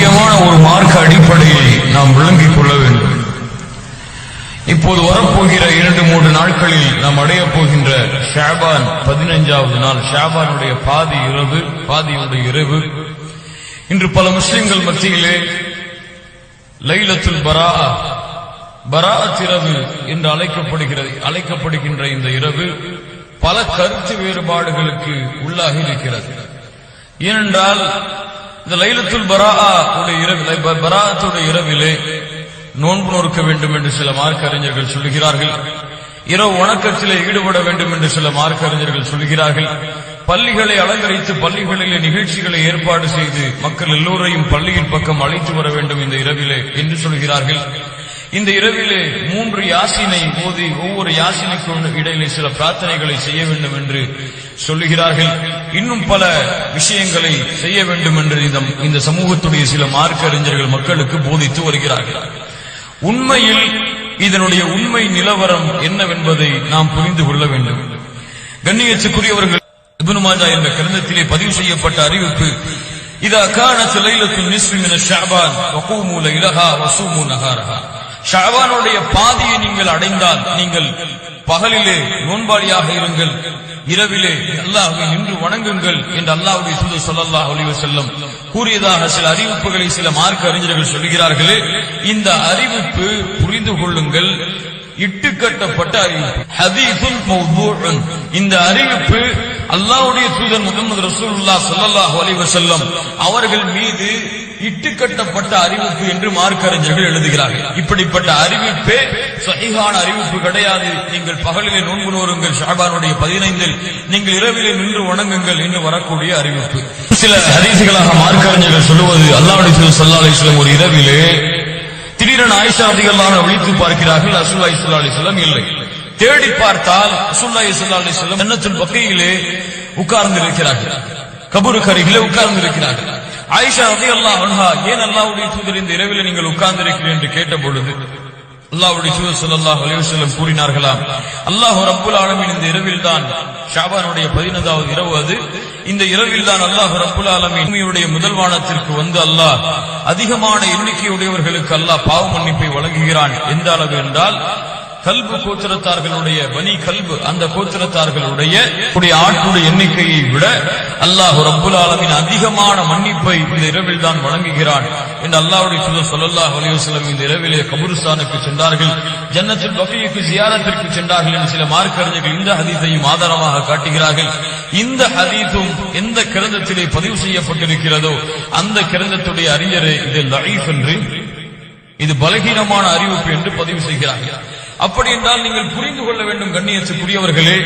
முக்கியமான ஒரு மார்க்க அடிப்படையை நாம் விளங்கிக் கொள்ள வேண்டும். இப்போது வரப்போகிற இரண்டு மூன்று நாட்களில் நாம் அடைய போகின்ற ஷாபான் பதினைஞ்சாவது நாள் ஷாபானுடைய பாதி இரவு பாதியுடைய இரவு. இன்று பல முஸ்லிம்கள் மத்தியிலே லைலத்துல் பரா பராஅத் இரவு என்று அழைக்கப்படுகிறது அழைக்கப்படுகின்ற இந்த இரவு பல கருத்து வேறுபாடுகளுக்கு உள்ளாகி இருக்கிறது. ஏனென்றால் இந்த லைலத்துல் பரா உடைய பராத்துடைய இரவிலே நோன்பு நோக்க வேண்டும் என்று சில மார்க்க அறிஞர்கள் சொல்லுகிறார்கள். இரவு வணக்கத்திலே ஈடுபட வேண்டும் என்று சில மார்க்க அறிஞர்கள் சொல்லுகிறார்கள். பள்ளிகளை அலங்கரித்து பள்ளிகளிலே நிகழ்ச்சிகளை ஏற்பாடு செய்து மக்கள் எல்லோரையும் பள்ளியின் பக்கம் அழைத்து வர வேண்டும் இந்த இரவிலே என்று சொல்கிறார்கள் இந்த இரவிலே மூன்று யாசினை போதி ஒவ்வொரு யாசினைக்கும் இடையிலே சில பிரார்த்தனைகளை செய்ய வேண்டும் என்று சொல்லுகிறார்கள். இன்னும் பல விஷயங்களை செய்ய வேண்டும் என்று இந்த- சமூகத்துடைய சில மார்க்க அறிஞர்கள் மக்களுக்கு போதித்து வருகிறார்கள். உண்மையில் இதனுடைய உண்மை நிலவரம் என்னவென்பதை நாம் புரிந்து கொள்ள வேண்டும். கண்ணியத்துக்குரியவர்கள் இபுனுமாஜா என்ற கிரந்தத்திலே பதிவு செய்யப்பட்ட அறிவிப்பு இதா கானத் லைலத்துல் நிஸ்ஃபி மின ஷஅபான் வகூமு லைலஹா வசூமு நஹாரஹா. ஷவானுடைய பாதியை நீங்கள் அடைந்தால் நீங்கள் பகலிலே நோன்பாளியாக இருங்கள் இரவிலே அல்லாஹை நின்று வணங்குங்கள் என்று அல்லாஹுடைய தூதர் சொல்லல்லா ஒளிவு செல்லும் கூறியதாக சில அறிவிப்புகளை சில மார்க்க அறிஞர்கள் சொல்கிறார்களே இந்த அறிவிப்பு புரிந்து கொள்ளுங்கள். இட்டுக்கட்டப்பட்ட அறிவிப்பு. ஹதீசுல் இந்த அறிவிப்பு அல்லாவுடைய தூதன் முகமது ரசூலுல்லாஹ் ஸல்லல்லாஹு அலைஹி அவர்கள் மீது இட்டுக்கட்டப்பட்ட அறிவிப்பு என்று மார்க்கறிஞர்கள் எழுதுகிறார்கள். இப்படிப்பட்ட அறிவிப்பே சஹீஹான அறிவிப்பு கிடையாது. நீங்கள் பகலிலே நோன்பு நோருங்கள் ஷாபானுடைய பதினைந்தில் நீங்கள் இரவிலே நின்று வணங்குங்கள் என்று வரக்கூடிய அறிவிப்பு. சில ஹதீசுகளாக மார்க்கறிஞர்கள் சொல்லுவது அல்லாவுடைய தூதர் ஸல்லல்லாஹு ஒரு இரவிலே திடீரென ஆயிஷா அதிகல்லான விழித்து பார்க்கிறார்கள் ரசூலுல்லாஹி ஸல்லல்லாஹு அலைஹி இல்லை. தேடி பார்த்தால் அசுல்லா ஸல்லல்லாஹு அலைஹி வஸல்லம் ஜன்னத்துல் உட்கார்ந்து இருக்கிறார்கள் கபூருக்கு அருகிலே உட்கார்ந்து இருக்கிறார்கள் ஆயிஷா ரலியல்லாஹு அன்ஹா ஏன் அல்லாவுடைய தூதர் இந்த இரவில் நீங்கள் உட்கார்ந்திருக்கிறீர்கள் என்று கேட்ட பொழுது அல்லாவுடைய தூதர் சொல்லாஹ் அலிவசல்லம் கூறினார்களா கூறினார்களாம் அல்லாஹ் ரப்பல் ஆலமின் இந்த இரவில் தான் ஷாபானுடைய 15வது இரவு அது. இந்த இரவில் தான் அல்லாஹ் ரப்பல் ஆலமியுடைய முதல் வானத்திற்கு வந்து அல்லாஹ் அதிகமான எண்ணிக்கையுடையவர்களுக்கு அல்லாஹ் பாவ மன்னிப்பை வழங்குகிறான். எந்த அளவு என்றால் கல்பு கோத்திரத்தார்களுடைய பனி கல்பு அந்த கோத்திரத்தார்களுடைய உடைய ஆட்டுடைய எண்ணிக்கையை விட அல்லாஹ் ரப்புல் ஆலமின் அதிகமான மன்னிப்பை இந்த இரவில் தான் வழங்குகிறான் என்று அல்லாஹுடைய தூதர் ஸல்லல்லாஹு அலிவசலம் இந்த இரவிலே கபருஸ்தானுக்கு சென்றார்கள். ஜன்னத்தில் பகீக்கு ஜியாரத்திற்கு சென்றார்கள் என்று சில மார்க்கறிஞர்கள் இந்த ஹதீஸையும் ஆதாரமாக காட்டுகிறார்கள். இந்த ஹதீஸும் எந்த கிரந்தத்திலே பதிவு செய்யப்பட்டிருக்கிறதோ அந்த கிரந்தத்துடைய அறிஞரே இது லைஃப் என்று இது பலகீனமான அறிவிப்பு என்று பதிவு செய்கிறார்கள். அப்படி என்றால் நீங்கள் புரிந்து கொள்ள வேண்டும் கண்ணியத்துக்குரியவர்களே.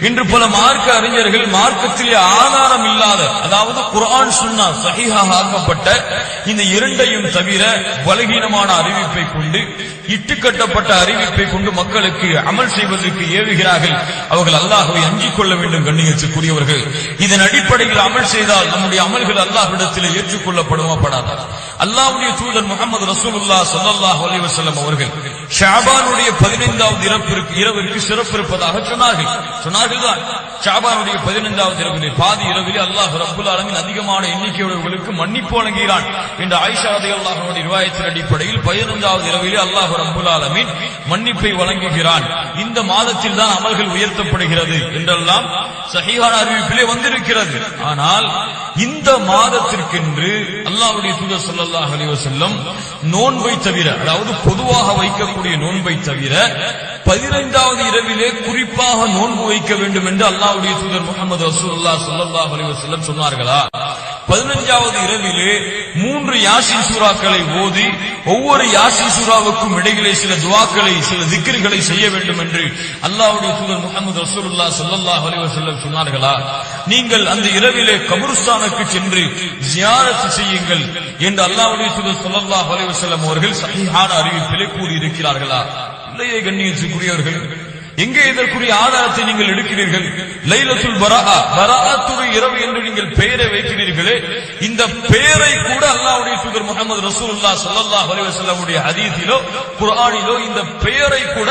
இன்று பல மார்க்க அறிஞர்கள் மார்க்கத்திலே ஆதாரம் இல்லாத அதாவது குரான் சுன்னா சகிஹாக ஆக்கப்பட்ட இந்த இரண்டையும் தவிர பலகீனமான அறிவிப்பை கொண்டு இட்டுக்கட்டப்பட்ட அறிவிப்பை கொண்டு மக்களுக்கு அமல் செய்வதற்கு ஏவுகிறார்கள். அவர்கள் அல்லாஹுவை அஞ்சிக் கொள்ள வேண்டும் கண்ணியத்துக்குரியவர்கள். இதன் அடிப்படையில் அமல் செய்தால் நம்முடைய அமல்கள் அல்லாஹ்விடத்தில் ஏற்றுக்கொள்ளப்படுமா படாதா? அல்லாஹ்வுடைய தூதர் முகமது ரசூலுல்லா ஸல்லல்லாஹு அலிவசல்லம் அவர்கள் ஷாபானுடைய 15வது இரப்பிற்கு இரவிற்கு சிறப்பு இருப்பதாக சொன்னார்கள். சொன்னார்கள் தான் ஷாபானுடைய 15வது இரவிலே பாதி இரவிலே அல்லாஹ் ரபுல் ஆலமின் அதிகமான எண்ணிக்கையுடையவர்களுக்கு மன்னிப்பு வழங்குகிறான் என்ற ஆயிஷா ரலியல்லாஹு அன்ஹா நிர்வாகத்தின் அடிப்படையில் 15வது இரவிலே அல்லாஹ் ரபுல் ஆலமீன் மன்னிப்பை வழங்குகிறான். இந்த மாதத்தில் தான் அமல்கள் உயர்த்தப்படுகிறது என்றெல்லாம் சஹிஹான அறிவிப்பிலே வந்திருக்கிறது. ஆனால் இந்த மாதத்திற்கென்று அல்லாஹ்வுடைய தூதர் ஸல்லல்லாஹு அலைஹி நோன்பை தவிர அதாவது பொதுவாக வைக்கக்கூடிய நோன்பை தவிர பதினைந்தாவது இரவிலே குறிப்பாக நோன்பு வைக்க வேண்டும் என்று அல்லாவுடைய தூதர் முகமது ரசூலுல்லாஹ் ஸல்லல்லாஹு அலிவசல்லம் சொன்னார்களா? பதினஞ்சாவது இரவிலே மூன்று யாசின் சூறாக்களை ஓதி ஒவ்வொரு யாசின் சூறாவுக்கும் இடையிலே சில துவாக்களை சில திக்ருகளை செய்ய வேண்டும் என்று அல்லாவுடைய தூதர் முகமது ரசூலுல்லாஹ் ஸல்லல்லாஹு அலிவசல்லம் சொன்னார்களா? நீங்கள் அந்த இரவிலே கபருஸ்தானுக்கு சென்று ஜியாரத்து செய்யுங்கள் என்று அல்லாவுடைய தூதர் சொல்லல்லா அலிவசல்லம் அவர்கள் சஹீஹான அறிவிப்பிலே கூறி தந்தையை கண்ணியத்துக்குரியவர்கள். எங்கே இதற்குரிய ஆதாரத்தை நீங்கள் எடுக்கிறீர்கள்? லைலத்துல் பராஅ பராஅத்துடைய இரவு என்று நீங்கள் பெயரை வைக்கிறீர்களே இந்த பெயரை கூட அல்லாவுடைய தூதர் முகமது ரசூல்லா சல்லா அலிவசல்லாவுடைய வஸல்லமுடைய குரானிலோ இந்த பெயரை கூட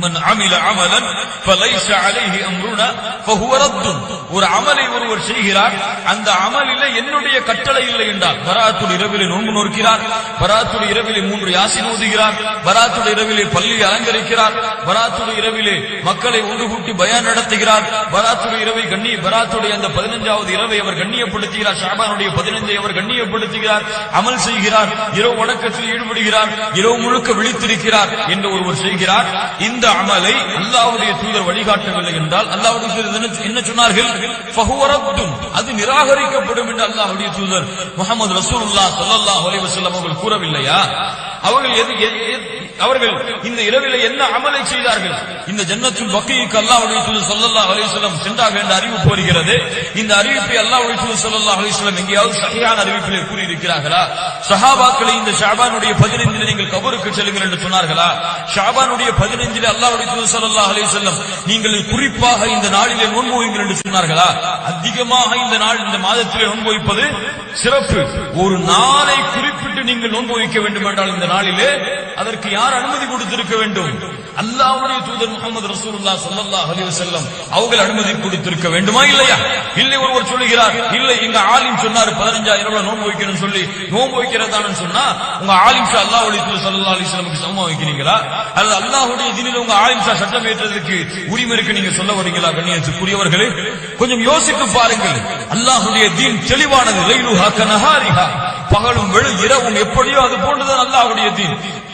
மன் அமில அமலன் ஒரு அமலை ஒருவர் செய்கிறார். அந்த அமலில என்னுடைய கட்டளை இல்லை என்றால் பராத்துல் இரவிலே நோன்பு நோக்கிறார் பராத்துல் இரவிலே மூன்று யாசின் ஓதுகிறார் பராத்துல் இரவிலே பள்ளி அலங்கரிக்கிறார். பராத்துல் இரவிலே மக்களை ஒன்று கூட்டி பயான் நடத்துகிறார். பராத்துல் இரவை கண்ணி பராத்துடைய அந்த பதினஞ்சாவது இரவை அவர் கண்ணியப்படுத்துகிறார். ஷாபானுடைய பதினைஞ்சை அவர் கண்ணியப்படுத்துகிறார். அமல் செய்கிறார். இரவு வணக்கத்தில் ஈடுபடுகிறார். இரவு முழுக்க விழித்திருக்கிறார். என்று ஒருவர் செய்கிறார். இந்த அமலை அல்லாவுடைய தூதர் வழிகாட்டவில்லை என்றால் அல்லாவுடைய தூதர் என்ன- சொன்னார்கள்? ஃபஹுவ அது நிராகரிக்கப்படும் என்று அல்லாஹுடைய தூதர் முகமது ரசூலுல்லாஹ் ஸல்லல்லாஹு அலைஹி வஸல்லம் அவர்கள் கூறவில்லையா? அவர்கள் எது எது- அவர்கள் இந்த இரவிலே என்ன அமலை செய்தார்கள்? இந்த ஜன்னத்துல் பக்கிக்கு அல்லா தூதர் சொல்லல்லா அலைஹி வஸல்லம் சென்றார்கள் என்ற அறிவிப்பு வருகிறது இந்த அறிவிப்பை அல்லாஹ் தூதர் சொல்லல்லா அலைஹி எங்கேயாவது சரியான அறிவிப்பிலே கூறியிருக்கிறார்களா? சஹாபாக்களை இந்த ஷாபானுடைய பதினைந்தில் நீங்கள் கபருக்கு செல்லுங்கள் என்று சொன்னார்களா? ஷாபானுடைய பதினைந்தில் அல்லாஹ் தூதர் சொல்லல்லா அலைஹி நீங்கள் குறிப்பாக இந்த நாளிலே நோன்பு என்று சொன்னார்களா? அதிகமாக இந்த நாள் இந்த மாதத்திலே நோன்பு சிறப்பு. ஒரு நாளை குறிப்பிட்டு நீங்கள் நோன்பு வைக்க வேண்டும் என்றால் இந்த நாளிலே அதற்கு யார் அனுமதி கொடுத்திருக்க வேண்டும்? அல்லாவுடைய தூதர் முகமது ரசூல்லா சல்லா அலைஹி செல்லம் அவர்கள் அனுமதி கொடுத்திருக்க வேண்டுமா இல்லையா? இல்லை ஒருவர் சொல்லுகிறார் இல்லை எங்க ஆலிம் சொன்னார் 15000 ரூபாய் நோன்பு வைக்கணும்னு சொல்லி. நோன்பு வைக்கிறதான்னு சொன்னா உங்க ஆலிம் ஷா அல்லாஹ்வுடைய தூதர் சல்லா அலி வஸல்லமுக்கு சமம் வைக்கிறீங்களா? அல்லது அல்லாஹுடைய தினில உங்க ஆலிம் ஷா சட்டம் ஏற்றதுக்கு உரிமை இருக்கு நீங்க சொல்ல வரீங்களா கண்ணியத்துக்குரியவர்களே? கொஞ்சம் யோசித்து பாருங்கள். அல்லாஹுடைய தீன் தெளிவானது. லைலுஹா கனஹாரிஹா பகலும் வெளு இரவும் எப்படியோ அது போன்றுதான் அல்லாஹ்வுடைய தீன்.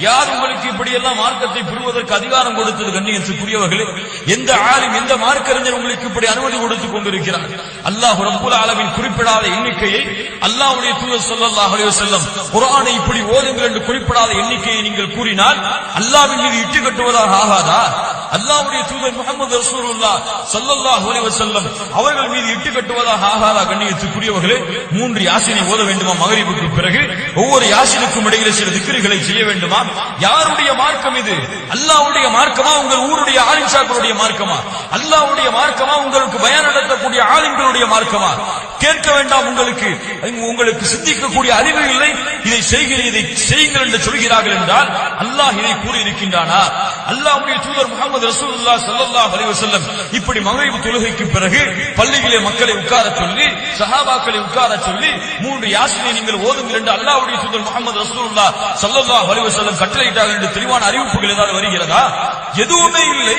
யார் உங்களுக்கு இப்படி எல்லாம் மார்க்கத்தை பெறுவதற்கு அதிகாரம் கொடுத்தது கண்ணியத்துக்குரியவர்களே? எந்த ஆளும் எந்த மார்க்கறிஞர் உங்களுக்கு இப்படி அனுமதி கொடுத்துக் கொண்டிருக்கிறார்? அல்லாஹ் ரப்புல் அளவின் குறிப்பிடாத எண்ணிக்கையை அல்லாஹுடைய தூதர் ஸல்லல்லாஹு செல்லம் குரானை இப்படி ஓதுங்கள் என்று குறிப்பிடாத எண்ணிக்கையை நீங்கள் கூறினால் அல்லாவின் மீது இட்டு கட்டுவதாக ஆகாதா? அல்லாவுடைய தூதர் முகமது ரசூலுல்லாஹ் ஸல்லல்லாஹு அலைஹி வஸல்லம் அவர்கள் மீது இட்டு கட்டுவதாக ஆகாதா கண்ணியத்துக்குரியவர்களே மூன்று யாசினை ஓத வேண்டுமா மகரிபுக்கு பிறகு? ஒவ்வொரு யாசினுக்கும் இடையில சில திக்கிரிகளை செய்ய வேண்டுமா? யாருடைய மார்க்கம் இது? அல்லாவுடைய மார்க்கமா? உங்கள் ஊருடைய ஆலிம்சாக்களுடைய மார்க்கமா? அல்லாவுடைய மார்க்கமா? உங்களுக்கு பயன் நடத்தக்கூடிய ஆலிம்களுடைய மார்க்கமா? கேட்க வேண்டாம் உங்களுக்கு. உங்களுக்கு சிந்திக்கக்கூடிய அறிவு இல்லை. இதை செய்கிற இதை செய்யுங்கள் என்று சொல்கிறார்கள் என்றால் அல்லாஹ் இதை கூறியிருக்கின்றானா? அல்லாஹ்வுடைய தூதர் முகமது ரசூலுல்லாஹ் ஸல்லல்லாஹு அலைஹி வஸல்லம் இப்படி மகரிப் தொழுகைக்கு பிறகு பள்ளியிலே மக்களை உட்கார சொல்லி சஹாபாக்களை உட்கார சொல்லி மூன்று யாசினை நீங்கள் ஓதுங்கள் என்று அல்லாவுடைய சுந்தர் முகமது ரசூல்லா சல்லா அலைஹி வஸல்லம் கட்டளையிட்டார்கள் என்று தெளிவான அறிவிப்புகள் ஏதாவது வருகிறதா? எதுவுமே இல்லை.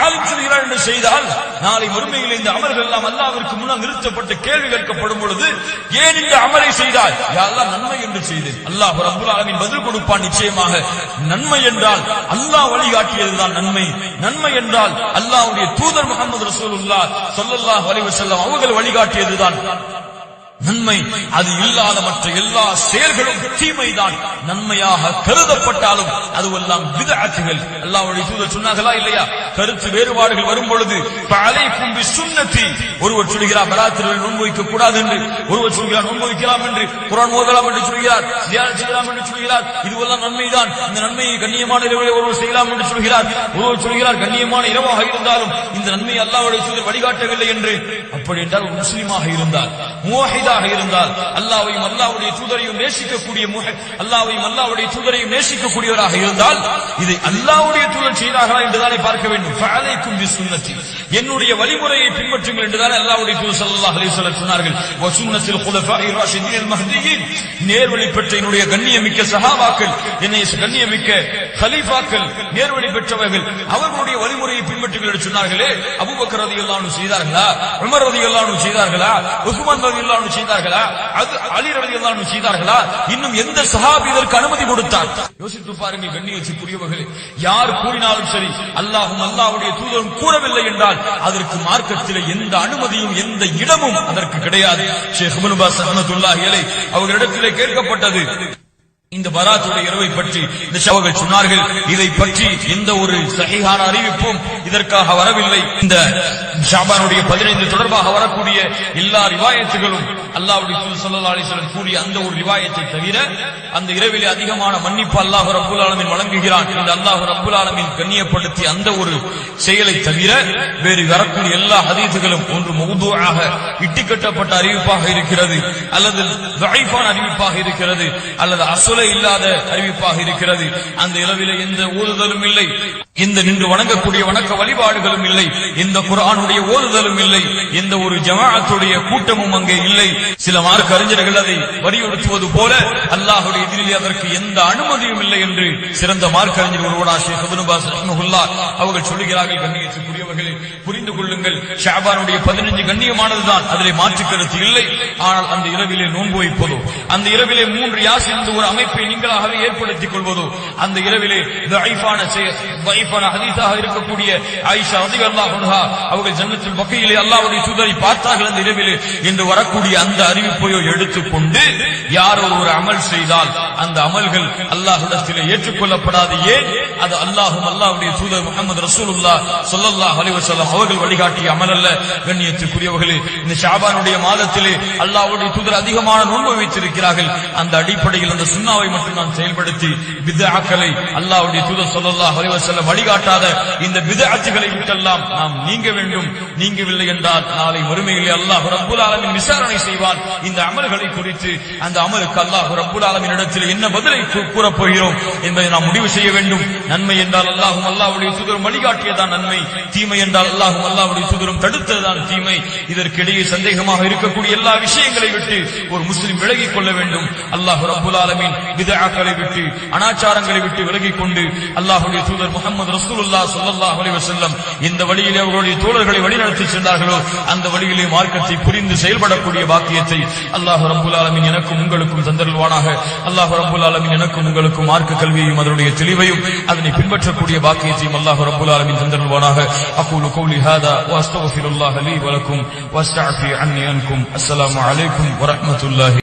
ஆளும் சொல்கிறார் என்று செய்தால் நாளை மறுமையில் இந்த அமல்கள் எல்லாம் அல்லாவிற்கு முன்னால் நிறுத்தப்பட்டு கேள்வி கேட்கப்படும் பொழுது ஏன் இந்த அமலை செய்தாய்? யாரெல்லாம் நன்மை என்று செய்தேன். அல்லாஹ் ரப்புல் ஆலமீன் பதில் கொடுப்பான் நிச்சயமாக. நன்மை என்றால் அல்லாஹ் வழிகாட்டியதுதான் நன்மை. நன்மை என்றால் அல்லாவுடைய தூதர் முகமது ரசூலுல்லாஹ் சொல்லல்லா வலிவு செல்லம் அவர்கள் வழிகாட்டியதுதான். நன்மை அது இல்லாத மற்ற எல்லா செயல்களும் தீமைதான். நன்மையாக கருதப்பட்டாலும் அதுவெல்லாம் விதஅத்துகள் அல்லாஹ்வுடைய தூதர் சொன்னார்களா இல்லையா? கருத்து வேறுபாடுகள் வரும் பொழுது அலைக்கும் சுண்ணத்தி ஒருவர் சொல்கிறார் பராத்திரில் நோன்பு கூடாது என்று ஒருவர் சொல்கிறார் நோன்பு வைக்கலாம் என்று. குரான் ஓதலாம் என்று சொல்கிறார் தியானம் செய்யலாம் என்று சொல்கிறார். இதுவெல்லாம் நன்மைதான். இந்த நன்மையை கண்ணியமான இரவிலே ஒருவர் செய்யலாம் என்று சொல்கிறார். ஒருவர் சொல்கிறார் கண்ணியமான இரவாக இருந்தாலும் இந்த நன்மையை அல்லாவுடைய தூதர் வழிகாட்டவில்லை என்று. அப்படி என்றால் முஸ்லீமாக இருந்தார் இருந்தால் முவாஹிதாக இருந்தால் அல்லாவையும் அல்லாவுடைய தூதரையும் நேசிக்கக்கூடிய அல்லாவையும் அல்லாவுடைய தூதரையும் நேசிக்கக்கூடியவராக இருந்தால் இதை அல்லாவுடைய தூதர் செய்தார்களா என்றுதானே பார்க்க வேண்டும். ஃபஅலைக்கும் பிசுன்னதி என்னுடைய வழிமுறையை பின்பற்றுங்கள் என்றுதானே அல்லாவுடைய தூதர் ஸல்லல்லாஹு அலைஹி வஸல்லம் சொன்னார்கள். வ குலஃபாஇ ராஷிதீன் மஹ்தியின். நேர்வழி பெற்ற என்னுடைய கண்ணியமிக்க சஹாபாக்கள் என்னை கண்ணியமிக்க ஹலீஃபாக்கள் நேர்வழி பெற்றவர்கள் அவர்களுடைய வழிமுறையை பின்பற்றுங்கள் என்று சொன்னார்களே. அபூபக்கர் ரலியல்லாஹு அன்ஹு செய்தார்களா? உமர் ரலியல்லாஹு அன்ஹு செய்தார்களா? உஸ்மான் ரலியல்லாஹு அன்ஹு செய்தார்களா? அது அலி ரவி அன்ஹு செய்தார்களா? இன்னும் எந்த சஹாபி இதற்கு அனுமதி கொடுத்தார்? யோசித்து பாருங்கள் கண்ணியத்துக்குரியவர்களே யார் கூறினாலும் சரி அல்லாஹும் அல்லாஹ்வுடைய தூதரும் கூறவில்லை என்றால் அதற்கு மார்க்கத்தில் எந்த அனுமதியும் எந்த இடமும் அதற்கு கிடையாது. ஷேக் முனுபாஸ் பாஸ் ரஹ்மத்துல்லாஹி அவர்களிடத்திலே கேட்கப்பட்டது இந்த பராத்துடைய இரவை பற்றி இந்த சவர்கள் சொன்னார்கள். இதை பற்றி எந்த ஒரு சகிகான அறிவிப்பும் இதற்காக வரவில்லை. இந்த ஷாபானுடைய பதினைந்து தொடர்பாக வரக்கூடிய எல்லா ரிவாயத்துகளும் அல்லாவுடைய தூதர் அலிஸ்வரன் கூறிய அந்த ஒரு ரிவாயத்தை தவிர அந்த இரவிலே அதிகமான மன்னிப்பு அல்லாஹ் ரப்பல் ஆலமின் வழங்குகிறான் இந்த அல்லாஹ் ரப்பல் ஆலமின் கண்ணியப்படுத்திய அந்த ஒரு செயலை தவிர வேறு வரக்கூடிய எல்லா ஹதீசுகளும் ஒன்று மௌதுஆக இட்டுக்கட்டப்பட்ட அறிவிப்பாக இருக்கிறது அல்லது அறிவிப்பாக இருக்கிறது அல்லது அசுலை இல்லாத அறிவிப்பாக இருக்கிறது. அந்த இரவிலே எந்த ஊறுதலும் இல்லை. இந்த நின்று வணங்கக்கூடிய வணக்க வழிபாடுகளும் இல்லை. இந்த குரானுடைய ஓதுதலும் இல்லை. எந்த ஒரு ஜமாஅத்துடைய கூட்டமும் அங்கே இல்லை. சில மார்க் அறிஞர்கள் அதை வலியுறுத்துவது போல அல்லாஹுடைய எதிரிலே அதற்கு எந்த அனுமதியும் இல்லை என்று சிறந்த மார்க் அறிஞர் ஒருவனா ஷேக் அவர்கள் சொல்லுகிறார்கள் கண்ணியத்துக்குரியவர்களே. புரிந்து கொள்ளுங்கள் ஷாபானுடைய பதினஞ்சு கண்ணியமானதுதான். அதிலே மாற்று கருத்து இல்லை. ஆனால் அந்த இரவிலே நோன்பு வைப்பதோ அந்த இரவிலே மூன்று யாஸ் என்ற ஒரு அமைப்பை நீங்களாகவே ஏற்படுத்திக் கொள்வதோ அந்த இரவிலே சிறப்பான செய- ஹதீஸாக இருக்கக்கூடிய ஆயிஷா அதிக அல்லாஹா அவர்கள் ஜன்னத்துல் பக்கையிலே அல்லாவுடைய தூதரை பார்த்தார்கள் அந்த இரவிலே என்று வரக்கூடிய அந்த அறிவிப்பையோ எடுத்துக்கொண்டு யாரோ ஒரு அமல் செய்தால் அந்த அமல்கள் அல்லாஹ்விடத்திலே ஏற்றுக்கொள்ளப்படாது. ஏன்? அது அல்லாஹும் அல்லாஹ்வுடைய தூதர் முகமது ரசூலுல்லா ஸல்லல்லாஹு அலிவசல்லாம் அவர்கள் வழிகாட்டிய அமல் அல்ல. கண்ணியத்துக்குரியவர்களே இந்த ஷாபானுடைய மாதத்திலே அல்லாஹ்வுடைய தூதர் அதிகமான நோன்பு வைத்திருக்கிறார்கள். அந்த அடிப்படையில் அந்த சுண்ணாவை மட்டும் நாம் செயல்படுத்தி பித்ஆக்களை அல்லாஹ்வுடைய தூதர் ஸல்லல்லாஹு அலைஹி வழிகாட்டாத இந்த விதாட்சிகளை விட்டெல்லாம் நாம் நீங்க வேண்டும். நீங்கவில்லை என்றால் நாளை மறுமையிலே அல்லாஹ் ரப்பல் விசாரணை செய்வான். இந்த அமல்களை குறித்து அந்த அமலுக்கு அல்லாஹ் ரப்பல் ஆலமீன் இடத்தில் என்ன பதிலை கூறப் போகிறோம் என்பதை நாம் முடிவு செய்ய வேண்டும். நன்மை என்றால் அல்லாஹும் அல்லாஹ்வுடைய சுதரும் வழிகாட்டியதான் நன்மை. தீமை என்றால் அல்லாஹும் அல்லாஹுடைய சுதரும் தடுத்ததுதான் தீமை. இதற்கிடையே சந்தேகமாக இருக்கக்கூடிய எல்லா விஷயங்களை விட்டு ஒரு முஸ்லிம் விலகிக் கொள்ள வேண்டும். அல்லாஹ் ரப்பல் ஆலமீன் பிதஆக்களை விட்டு அனாச்சாரங்களை விட்டு விலகிக் கொண்டு அல்லாஹுடைய தூதர் முகமது முகமது ரசூலுல்லா சொல்லல்லா அலைஹி வஸல்லம் இந்த வழியிலே அவர்களுடைய தோழர்களை வழிநடத்தி சென்றார்களோ அந்த வழியிலே மார்க்கத்தை புரிந்து செயல்படக்கூடிய பாக்கியத்தை அல்லாஹ் ரப்பல் ஆலமீன் எனக்கும் உங்களுக்கும் தந்தருள்வானாக. அல்லாஹ் ரப்பல் ஆலமீன் எனக்கும் உங்களுக்கும் மார்க்க கல்வியையும் அதனுடைய தெளிவையும் அதனை பின்பற்றக்கூடிய பாக்கியத்தையும் அல்லாஹ் ரப்பல் ஆலமீன் தந்தருள்வானாக. அப்போது கௌலி ஹாதா வஸ்தக்ஃபிருல்லாஹ அலி வலக்கும் வாஸ்தாஃபி அன்னி அன்கும். அஸ்ஸலாமு அலைக்கும் வரஹ்மத்துல்லாஹி